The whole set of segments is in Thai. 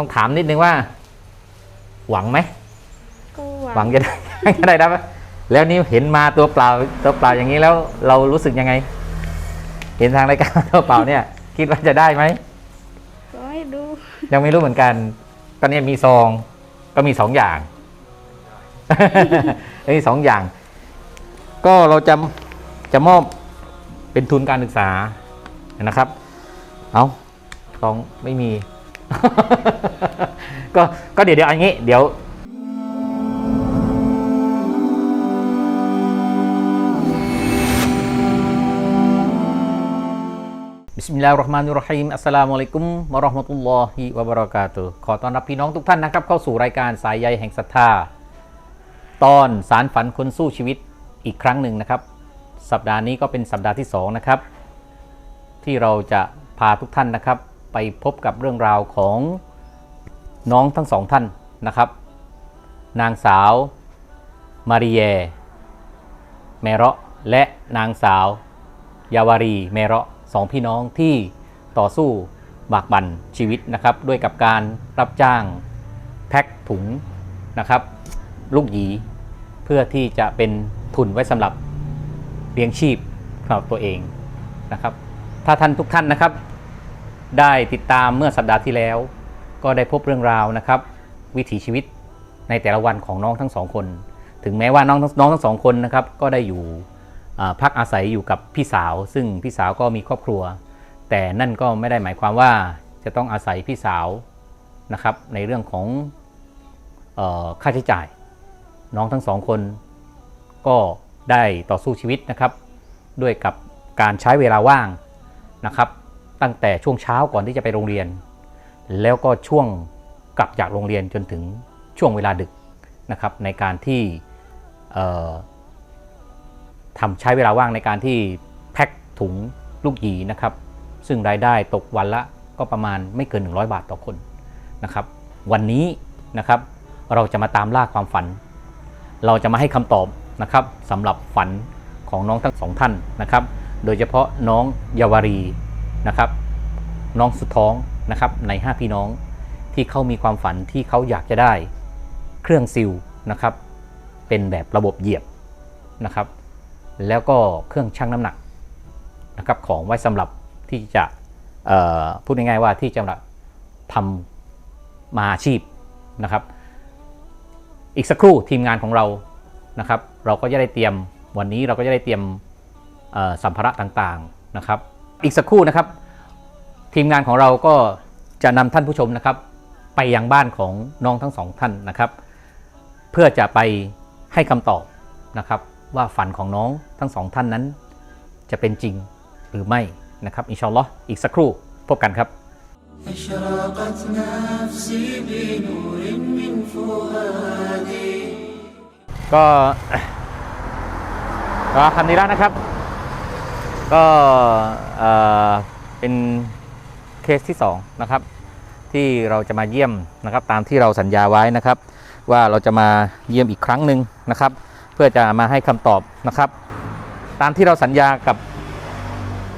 ต้องถามนิดนึงว่า หวังไหมก็หวังจะได้ จะได้รับไหมแล้วนี่เห็นมาตัวเปล่าตัวเปล่าอย่างนี้แล้ว เรารู้สึกยังไง เห็นทางรายการตัวเปล่าเนี่ย คิดว่าจะได้ไหมก็ให้ดูยังไม่รู้เหมือนกันตอนนี้มีซองก็มีสองอย่างมีสองอย่าง ก็เราจะจะมอบเป็นทุนการศึกษานะครับ เอาซองไม่มี ก็ก็เดี๋ยวเดี๋ยวอันนี้ เดี๋ยว Bismillahirrahmanirrahim Assalamualaikum warahmatullahi wabarakatuh ขอต้อนรับพี่น้องทุกท่านนะครับ เข้าสู่รายการสายใยแห่งศรัทธา ตอนสารฝันคนสู้ชีวิตอีกครั้งหนึ่งนะครับ สัปดาห์นี้ก็เป็นสัปดาห์ที่สองนะครับที่เราจะพาทุกท่านนะครับ ไปพบกับเรื่องราวของน้องทั้งสองท่านนะครับ นางสาว มาริเยเมเราะและนางสาว ยาวารีเมเราะสองพี่น้องที่ต่อสู้บากบั่นชีวิตนะครับ ด้วยกับการรับจ้างแพ็คถุงนะครับ ลูกหยีเพื่อที่จะเป็นทุนไว้สำหรับเลี้ยงชีพสำหรับตัวเองนะครับ ถ้าท่านทุกท่านนะครับ ได้ติดตามเมื่อสัปดาห์ที่แล้ว ก็ได้พบเรื่องราวนะครับ วิถีชีวิตในแต่ละวันของน้องทั้งสองคน ถึงแม้ว่าน้องทั้งน้องทั้งสองคนนะครับก็ได้อยู่พักอาศัยอยู่กับพี่สาว ซึ่งพี่สาวก็มีครอบครัว แต่นั่นก็ไม่ได้หมายความว่าจะต้องอาศัยพี่สาวนะครับในเรื่องของออค่าใช้จ่าย น้องทั้งสองคน ก็ได้ต่อสู้ชีวิตนะครับ ด้วยกับการใช้เวลาว่างนะครับ ตั้งแต่ช่วงเช้าก่อนที่จะไปโรงเรียน แล้วก็ช่วงกลับจากโรงเรียนจนถึงช่วงเวลาดึกนะครับในการที่ทำใช้เวลาว่างในการที่แพ็คถุงลูกหยีนะครับ ซึ่งรายได้ตกวันละก็ประมาณไม่เกิน 100 บาทต่อคนนะครับ วันนี้นะครับเราจะมาตามล่าความฝัน เราจะมาให้คำตอบนะครับสำหรับฝันของน้องทั้งสองท่านนะครับ โดยเฉพาะน้องเยาวารี นะครับ น้องสุดท้องนะครับใน 5 พี่น้องที่เขามีความฝันที่เขาอยากจะได้เครื่องซิลนะครับ เป็นแบบระบบเหยียบนะครับ แล้วก็เครื่องชั่งน้ำหนักนะครับของไว้สำหรับที่จะพูดง่ายๆว่าที่จะทำมาอาชีพนะครับ อีกสักครู่ทีมงานของเรานะครับ เราก็จะได้เตรียมวันนี้เราก็จะได้เตรียมสัมภาระต่างๆนะครับ อีกสักครู่นะครับ ทีมงานของเราก็จะนำท่านผู้ชมนะครับ ไปยังบ้านของน้องทั้งสองท่านนะครับ เพื่อจะไปให้คำตอบนะครับ ว่าฝันของน้องทั้งสองท่านนั้น จะเป็นจริงหรือไม่นะครับอินชาอัลลอฮ์อีกสักครู่พบกันครับ أشرقت نفسي بنور من فؤادي ก็ ก็ทำดีแล้วนะครับ ก็เป็นเคสที่2นะครับที่เราจะมาเยี่ยมนะครับตามที่เราสัญญาไว้นะครับ ว่าเราจะมาเยี่ยมอีกครั้งหนึ่งนะครับ เพื่อจะมาให้คำตอบนะครับ ตามที่เราสัญญากับ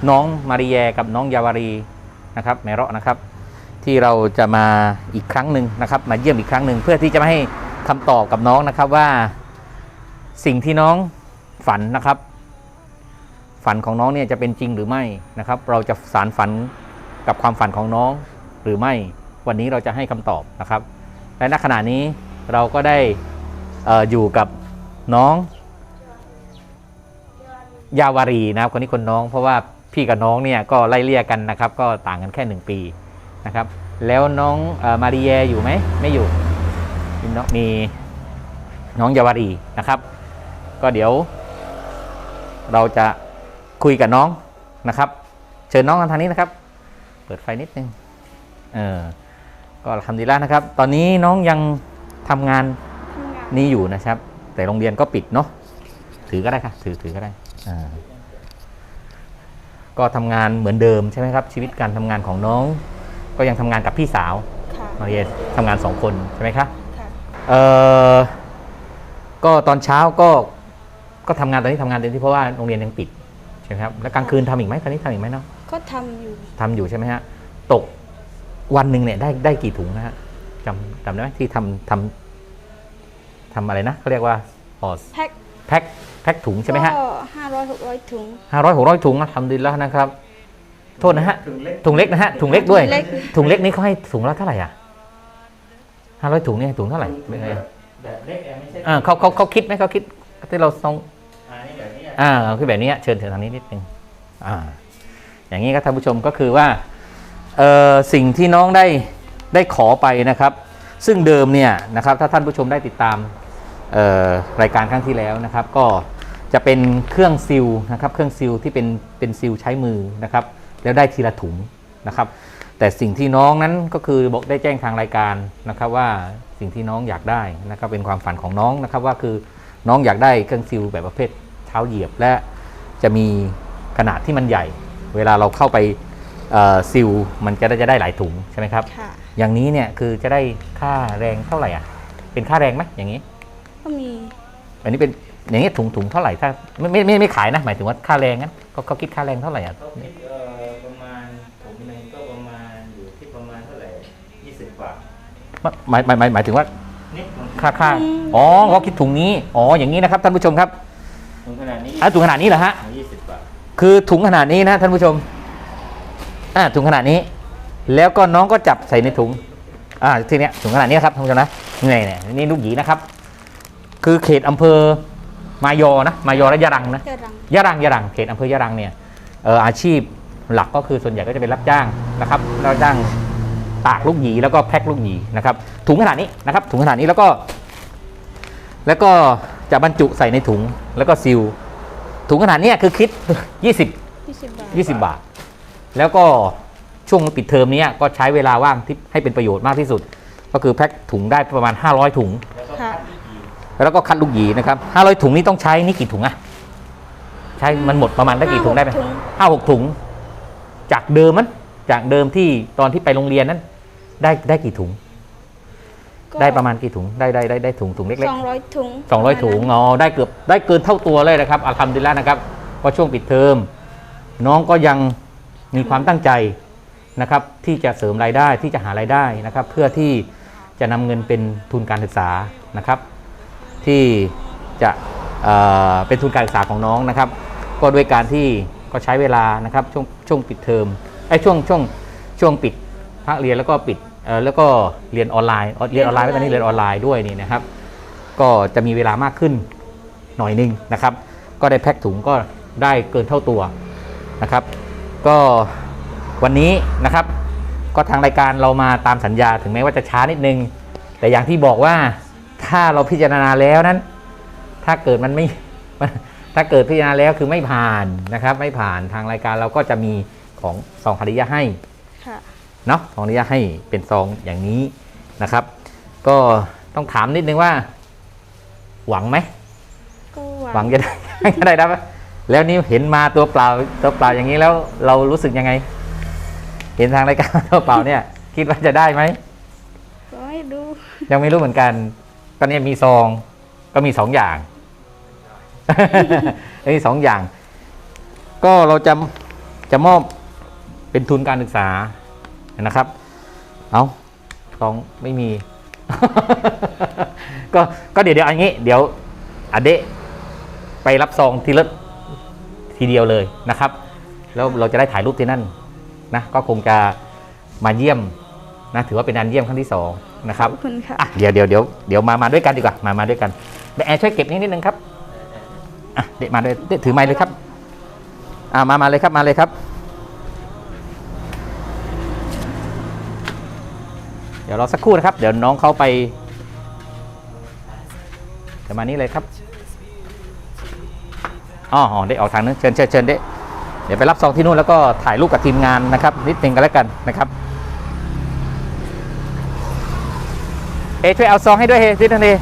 น้องมาริแยกับน้องยาวารีนะครับเมเราะนะครับ ที่เราจะมาอีกครั้งหนึ่งนะครับ มาเยี่ยมอีกครั้งหนึ่งเพื่อที่จะมาให้คำตอบกับน้องนะครับว่าสิ่งที่น้องฝันนะครับ ฝันของน้องเนี่ยจะเป็นจริงหรือไม่นะครับ เราจะสารฝันกับความฝันของน้องหรือไม่ วันนี้เราจะให้คำตอบนะครับ และณขณะนี้เราก็ได้อออยู่กับน้อง ยาวารีนะครับคนนี้คนน้อง เพราะว่าพี่กับน้องเนี่ยก็ไล่เลี่ยกันนะครับ ก็ต่างกันแค่หนึ่งปีนะครับ แล้วน้องออมาริเยอยู่ไหมไม่อยู่มีน้องมีน้องยาวารีนะครับ ก็เดี๋ยวเราจะ คุยกับน้องนะครับ เชิญน้องทางนี้นะครับ เปิดไฟนิดนึงเออก็ทำดีแล้วนะครับ ตอนนี้น้องยังทำงานทำงานนี้อยู่นะครับ แต่โรงเรียนก็ปิดเนาะถือก็ได้ค่ะ ถือถือก็ได้อ่าก็ทำงานเหมือนเดิมใช่ไหมครับ ชีวิตการทำงานของน้อง ก็ยังทำงานกับพี่สาวค่ะมาเรียนทำงานสองคนใช่ไหมคะค่ะเออก็ตอนเช้าก็ก็ทำงานตอนนี้ทำงานเต็มที่เพราะว่าโรงเรียนยังปิดใช่ไหมครับแล้วกลางคืนทำอีกไหมตอนนี้ทำอีกไหมเนาะก็ทำอยู่ทำอยู่ใช่ไหมฮะตกวันหนึ่งเนี่ยได้ได้กี่ถุงนะฮะจำจำได้ไหมที่ทำทำทำอะไรนะเขาเรียกว่าห่อแพ็คแพ็คแพ็คถุงใช่ไหมฮะก็ห้าร้อยหกร้อยถุงห้าร้อยหกร้อยถุงทำดีแล้วนะครับโทษนะฮะถุงเล็กนะฮะถุงเล็กด้วย ถุงเล็กถุงเล็กนี้เขาให้ถุงละเท่าไหร่อะห้าร้อยถุงเนี่ยถุงเท่าไหร่เป็นไงแบบเล็กไม่ใช่อ่าเขาเขาเขาคิดไหมเขาคิดที่เราต้อง อันนี้แบบนี้อ่าคือแบบนี้เชิญเชิญทางนี้นิดนึงอ่าอย่างนี้ครับท่านผู้ชมก็คือว่าเอ่อสิ่งที่น้องได้ได้ขอไปนะครับ ซึ่งเดิมเนี่ยนะครับถ้าท่านผู้ชมได้ติดตามเอ่อรายการครั้งที่แล้วนะครับ ก็จะเป็นเครื่องซิลนะครับ เครื่องซิลที่เป็นเป็นซิลใช้มือนะครับ แล้วได้ทีละถุงนะครับ แต่สิ่งที่น้องนั้นก็คือบอกได้แจ้งทางรายการนะครับว่าสิ่งที่น้องอยากได้นะครับเป็นความฝันของน้องนะครับว่าคือน้องอยากได้เครื่องซิลแบบประเภท เท้าเหยียบและจะมีขนาดที่มันใหญ่ เวลาเราเข้าไปเอ่อซิลมันจะได้จะได้หลายถุงใช่ไหมครับค่ะอย่างนี้เนี่ยคือจะได้ค่าแรงเท่าไหร่อะ เป็นค่าแรงไหมอย่างนี้ ก็มี อันนี้เป็นอย่างนี้ถุงถุงเท่าไหร่ถ้าไม่ไม่ไม่ไม่ขายนะหมายถึงว่าค่าแรงนั้นเขาเขาคิดค่าแรงเท่าไหร่อะเขาคิดเอ่อประมาณถุงหนึ่งก็ประมาณอยู่ที่ประมาณเท่าไหร่ยี่สิบบาทหมายหมายหมายหมายถึงว่านี่ถุงค่าค่าอ๋อเขาคิดถุงนี้ อ๋ออย่างนี้นะครับท่านผู้ชมครับ ถุงขนาดนี้อะถุงขนาดนี้เหรอฮะยี่สิบบาทคือถุงขนาดนี้นะท่านผู้ชมอ่าถุงขนาดนี้ แล้วก็น้องก็จับใส่ในถุงอ่าทีเนี้ยถุงขนาดนี้ครับท่านผู้ชมนะนี่เนี่ยนี่ลูกหยีนะครับ คือเขตอำเภอมายอนะมายอและยะรังนะเจอรังยะรังยะรังเขตอำเภอยะรังเนี่ยเอ่ออาชีพหลักก็คือส่วนใหญ่ก็จะเป็นรับจ้างนะครับรับจ้างตากลูกหยีแล้วก็แพ็คลูกหยีนะครับถุงขนาดนี้นะครับถุงขนาดนี้แล้วก็ แล้วก็ จะบรรจุใส่ในถุงแล้วก็ซีลถุงขนาดเนี้ยคือคิด 20ยี่สิบบาท20 บาท แล้วก็ช่วงปิดเทอมเนี้ยก็ใช้เวลาว่างที่ให้เป็นประโยชน์มากที่สุด ก็คือแพ็คถุงได้ประมาณ 500 ถุง ค่ะแล้วก็คัดลูกหยีนะครับ 500 ถุงนี้ต้องใช้นี่กี่ถุงอะใช้มันหมดประมาณได้กี่ถุงได้ไหมถุงห้าหกถุง จากเดิมมันจากเดิมที่ตอนที่ไปโรงเรียนนั้น ได้ได้กี่ถุงก็ ได้ประมาณกี่ถุงได้ได้ได้ได้ถุงถุงเล็กสองร้อยถุงๆสองร้อยถุงอ๋อได้เกือบได้เกินเท่าตัวเลยนะครับอัลฮัมดุลิลละนะครับก็ช่วงปิดเทอมน้องก็ยังมีความตั้งใจนะครับที่จะเสริมรายได้ที่จะหารายได้นะครับ เพื่อที่จะนำเงินเป็นทุนการศึกษานะครับ ที่จะเอ่อเป็นทุนการศึกษาของน้องนะครับ ก็ด้วยการที่ก็ใช้เวลานะครับช่วงช่วงปิดเทอมไอ้ยช่วงช่วงช่วงปิดภาคเรียนแล้วก็ปิดเอ่อ แล้วก็เรียนออนไลน์เรียนออนไลน์ไว้ตอนนี้เรียนออนไลน์ด้วยนี่นะครับ ก็จะมีเวลามากขึ้นหน่อยหนึงนะครับ ก็ได้แพ็คถุงก็ได้เกินเท่าตัวนะครับ ก็วันนี้นะครับ ก็ทางรายการเรามาตามสัญญาถึงแม้ว่าจะช้านิดนึง แต่อย่างที่บอกว่าถ้าเราพิจารณาแล้วนั้น ถ้าเกิดมันไม่ถ้าเกิดพิจารณาแล้วคือไม่ผ่านนะครับ ไม่ผ่านทางรายการเราก็จะมีของซองฮาริยะให้ค่ะ เนาะซองฮาริยะให้เป็นซองอย่างนี้นะครับ ก็ต้องถามนิดนึงว่า หวังไหมก็หวังจะได้ จะได้รับไหมแล้วนี่เห็นมาตัวเปล่าตัวเปล่าอย่างนี้แล้ว เรารู้สึกยังไง เห็นทางรายการตัวเปล่าเนี่ย คิดว่าจะได้ไหมก็ให้ดูยังไม่รู้เหมือนกันก็เนี่ยมีซองก็มีสองอย่างมีสองอย่าง ก็เราจะจะมอบเป็นทุนการศึกษา นะครับ เอาซองไม่มี ก็ก็เดี๋ยวเดี๋ยวเอันนี้ เดี๋ยวอเดะไปรับซองทีละทีเดียวเลยนะครับ แล้วเราจะได้ถ่ายรูปที่นั่นนะก็คงจะมาเยี่ยมนะถือว่าเป็นการเยี่ยมครั้งที่สองนะครับขอบคุณค่ะ อะเดี๋ยวเดี๋ยวเดี๋ยวเดี๋ยวมามาด้วยกันดีกว่ามามาด้วยกันเดี๋ยวแอร์ช่วยเก็บนี้นิดนึงครับอะเด็กมาด้วยเด็กถือไม้เลยครับ อ่ามามาเลยครับมาเลยครับ เดี๋ยวรอสักครู่นะครับ เดี๋ยวน้องเขาไปเดี๋ยวมานี่เลยครับอ๋ออ๋อได้ออกทางนึงเชิญเชิญเชิญเด้เดี๋ยวไปรับซองที่นู่นแล้วก็ถ่ายรูปกับทีมงานนะครับ นิดนึงกันแล้วกันนะครับเอยช่วยเอาซองให้ด้วยเฮ้ยที่ทันที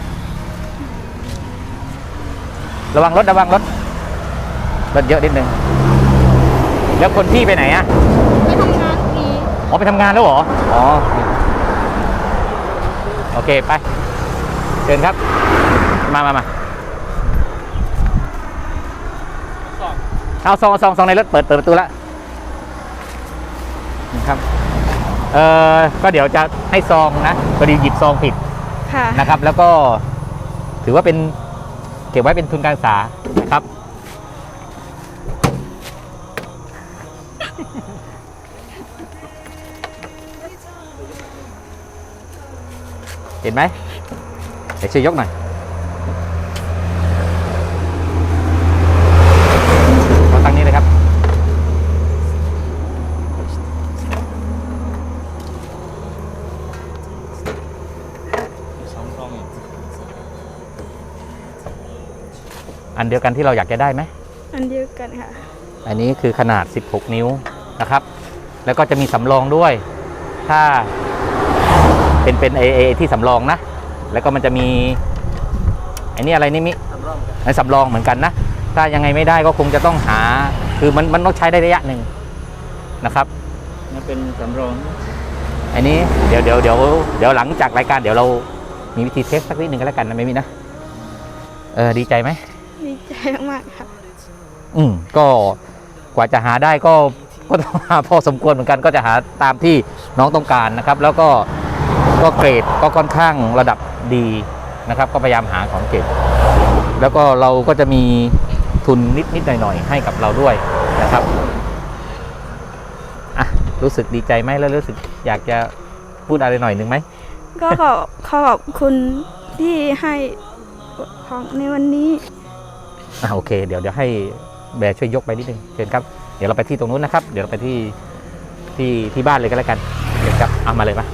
ระวังรถระวังรถรถเยอะนิดนึงแล้วคนพี่ไปไหนอะไปทำงานอีกอ๋อไปทำงานแล้วเหรออ๋อ โอเคไปเชิญครับ มามามาเอาซองเอาซองซองในรถเปิดเปิดประตูแล้วนี่ครับเออก็เดี๋ยวจะให้ซองนะพอดีหยิบซองผิดค่ะนะครับ แล้วก็ถือว่าเป็นเก็บไว้เป็นทุนการศึกษานะครับ เห็นไหมเดี๋ยวช่วยยกหน่อยเอาตั้งนี้เลยครับสองกล่องอันเดียวกันที่เราอยากจะได้ไหม อันเดียวกันค่ะ อันนี้คือขนาด 16 นิ้วนะครับ แล้วก็จะมีสำรองด้วย ถ้า เป็นเป็นเอเอที่สำรองนะ แล้วก็มันจะมีไอ้นี่อะไรนี่มิสำรองกันไอ้สำรองเหมือนกันนะ ถ้ายังไงไม่ได้ก็คงจะต้องหา คือมันมันต้องใช้ได้ระยะหนึ่งนะครับมันเป็นสำรองอันนี้เดี๋ยวเดี๋ยวเดี๋ยวเดี๋ยวหลังจากรายการเดี๋ยวเรามีวิธีเทสสักนิดหนึ่งก็แล้วกันนะไม่มีนะเออดีใจไหมดีใจมากๆค่ะอืมก็กว่าจะหาได้ก็ก็ต้องหาพอสมควรเหมือนกันก็จะหาตามที่น้องต้องการนะครับ แล้วก็ ก็เกรดก็ค่อนข้างระดับดีนะครับ ก็พยายามหาของเกรดแล้วก็เราก็จะมีทุนนิดนิดหน่อยหน่อยๆให้กับเราด้วยนะครับอะรู้สึกดีใจไหมแล้วรู้สึกอยากจะพูดอะไรหน่อยหนึ่งไหมก็ขอบขอบคุณที่ให้ของในวันนี้อะโอเค เดี๋ยวเดี๋ยวให้แบร์ช่วยยกไปนิดนึงเชิญครับเดี๋ยวเราไปที่ตรงนู้นนะครับ เดี๋ยวเราไปที่ที่ที่บ้านเลยก็แล้วกันเชิญครับเอามาเลยมา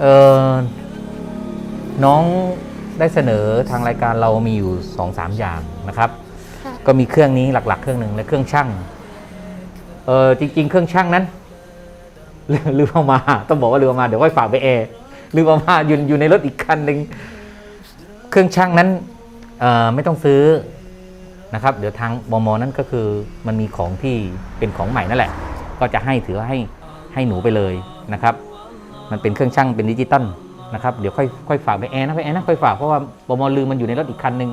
เออน้องได้เสนอทางรายการเรามีอยู่สองสามอย่างนะครับ ค่ะ ก็มีเครื่องนี้หลักๆ เครื่องหนึ่งและเครื่องช่างเออจริง ๆ เครื่องช่างนั้นลืมลืมเอามา ต้องบอกว่าลืมเอามาเดี๋ยวค่อยฝากไปแอร์ลืมเอามาอยู่อยู่ในรถอีกคันหนึ่งเครื่องช่างนั้นเอ่อไม่ต้องซื้อนะครับ เดี๋ยวทางบมนั้นก็คือมันมีของที่เป็นของใหม่นั่นแหละ ก็จะให้ถือว่าให้ให้หนูไปเลยนะครับ มันเป็นเครื่องช่างเป็นดิจิตอลนะครับเดี๋ยวค่อยค่อยฝากไปแอร์นะไปแอร์นะค่อยฝากเพราะว่าบมลืมมันอยู่ในรถอีกคันหนึ่ง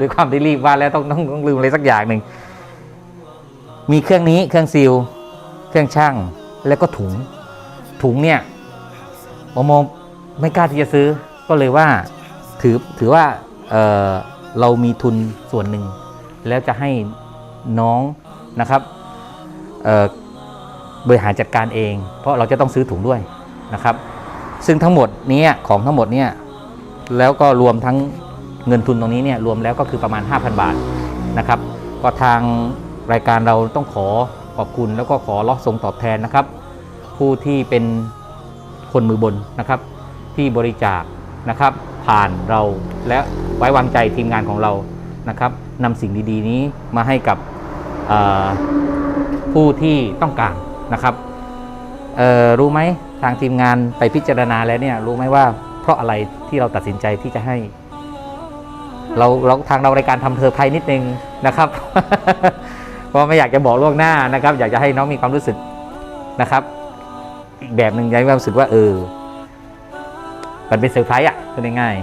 ด้วยความที่รีบว่าแล้วต้องต้องต้องลืมอะไรสักอย่างหนึ่งมีเครื่องนี้เครื่องซีลเครื่องช่างแล้วก็ถุง ถุงเนี่ยโมโมไม่กล้าที่จะซื้อ ก็เลยว่าถือถือว่าเออเรามีทุนส่วนหนึ่ง แล้วจะให้น้องนะครับเอ่อบริหารจัดการเอง เพราะเราจะต้องซื้อถุงด้วย นะครับ ซึ่งทั้งหมดนี้ของทั้งหมดเนี่ยแล้วก็รวมทั้งเงินทุนตรงนี้เนี่ยรวมแล้วก็คือประมาณ 5,000 บาทนะครับ ก็ทางรายการเราต้องขอขอบคุณแล้วก็ขอรับทรงตอบแทนนะครับ ผู้ที่เป็นคนมือบนนะครับ ที่บริจาคนะครับ ผ่านเราและไว้วางใจทีมงานของเรานะครับนำสิ่งดีๆ นี้มาให้กับผู้ที่ต้องการนะครับรู้ไหม ทางทีมงานไปพิจารณาแล้วเนี่ยรู้ไหมว่าเพราะอะไรที่เราตัดสินใจที่จะให้ เราเราทางเรารายการทำเธอไทยนิดนึงนะครับ เพราะไม่อยากจะบอกล่วงหน้านะครับ อยากจะให้น้องมีความรู้สึกนะครับ อีกแบบหนึ่งอยากให้ความรู้สึกว่าเออมันเป็นเซอร์ไพรส์อะพูดง่าย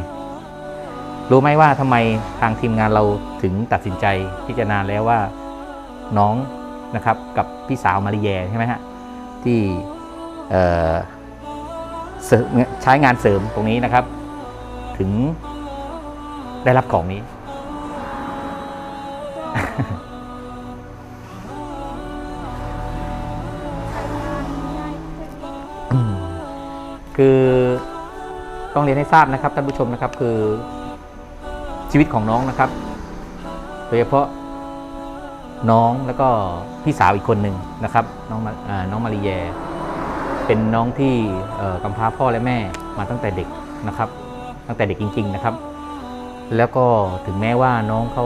ๆรู้ไหมว่าทำไมทางทีมงานเราถึงตัดสินใจพิจารณาแล้วว่าน้องนะครับ กับพี่สาวมาริแยใช่ไหมฮะที่เอ่อเสริม ใช้งานเสริมตรงนี้นะครับ ถึงได้รับของนี้ คือต้องเรียนให้ทราบนะครับท่านผู้ชมนะครับคือชีวิตของน้องนะครับ โดยเฉพาะน้องแล้วก็พี่สาวอีกคนหนึ่งนะครับ น้องมาอ่าน้องมาริแย เป็นน้องที่กำพร้าพ่อและแม่มาตั้งแต่เด็กนะครับ ตั้งแต่เด็กจริง ๆนะครับ แล้วก็ถึงแม้ว่าน้องเขา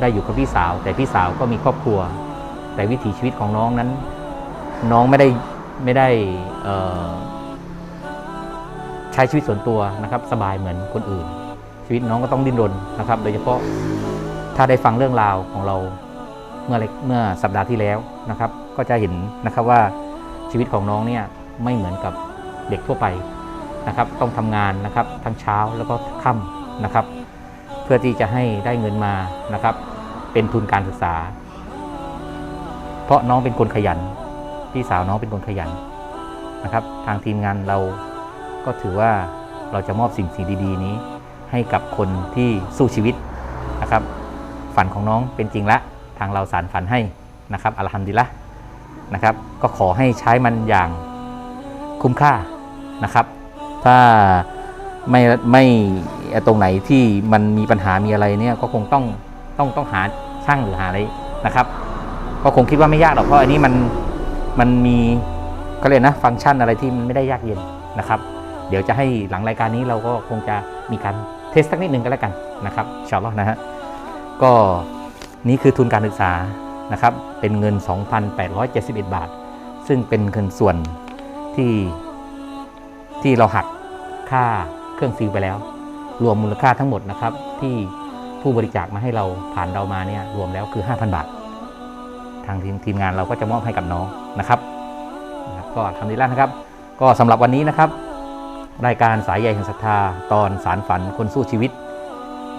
ได้อยู่กับพี่สาว แต่พี่สาวก็มีครอบครัว แต่วิถีชีวิตของน้องนั้น น้องไม่ได้ไม่ได้ใช้ชีวิตส่วนตัวนะครับสบายเหมือนคนอื่น ชีวิตน้องก็ต้องดิ้นรนนะครับ โดยเฉพาะถ้าได้ฟังเรื่องราวของเราเมื่อเมื่อสัปดาห์ที่แล้วนะครับ ก็จะเห็นนะครับว่าชีวิตของน้องเนี่ย ไม่เหมือนกับเด็กทั่วไปนะครับ ต้องทำงานนะครับทั้งเช้าแล้วก็ค่ำนะครับ เพื่อที่จะให้ได้เงินมานะครับ เป็นทุนการศึกษา เพราะน้องเป็นคนขยันพี่สาวน้องเป็นคนขยันนะครับ ทางทีมงานเราก็ถือว่าเราจะมอบสิ่งสิ่งดีๆ นี้ ให้กับคนที่สู้ชีวิตนะครับ ฝันของน้องเป็นจริงละทางเราสารฝันให้นะครับอัลฮัมดุลิละนะครับ ก็ขอให้ใช้มันอย่าง คุ้มค่านะครับ ถ้าไม่ไม่ตรงไหนที่มันมีปัญหามีอะไรเนี่ยก็คงต้องต้องต้องหาช่างหรือหาอะไรนะครับ ก็คงคิดว่าไม่ยากหรอกเพราะอันนี้มันมันมีก็เลยนะฟังก์ชันอะไรที่มันไม่ได้ยากเย็นนะครับ เดี๋ยวจะให้หลังรายการนี้เราก็คงจะมีการเทสสักนิดหนึ่งก็แล้วกันนะครับชาอัลลอนะฮะก็นี่คือทุนการศึกษานะครับ เป็นเงิน 2,871 บาท ซึ่งเป็นเงินส่วน ที่ที่เราหักค่าเครื่องซิลไปแล้ว รวมมูลค่าทั้งหมดนะครับ ที่ผู้บริจาคมาให้เราผ่านเรามาเนี่ยรวมแล้วคือ 5,000 บาท ทางทีมทีมงานเราก็จะมอบให้กับน้องนะครับนะครับ ก็ทำดีแล้วนะครับ ก็สำหรับวันนี้นะครับ รายการสายใยแห่งศรัทธาตอนสารฝันคนสู้ชีวิต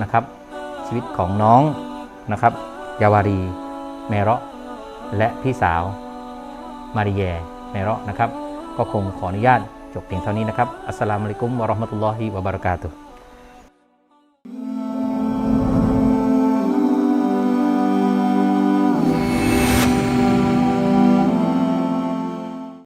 นะครับ ชีวิตของน้องนะครับยาวารีเมระและพี่สาวมาริแยเมระนะครับ ก็คงขออนุญาตจบเพียงเท่านี้นะครับอัสสลามุอะลัยกุมวะเราะห์มะตุลลอฮิวะบะเราะกาตุฮ์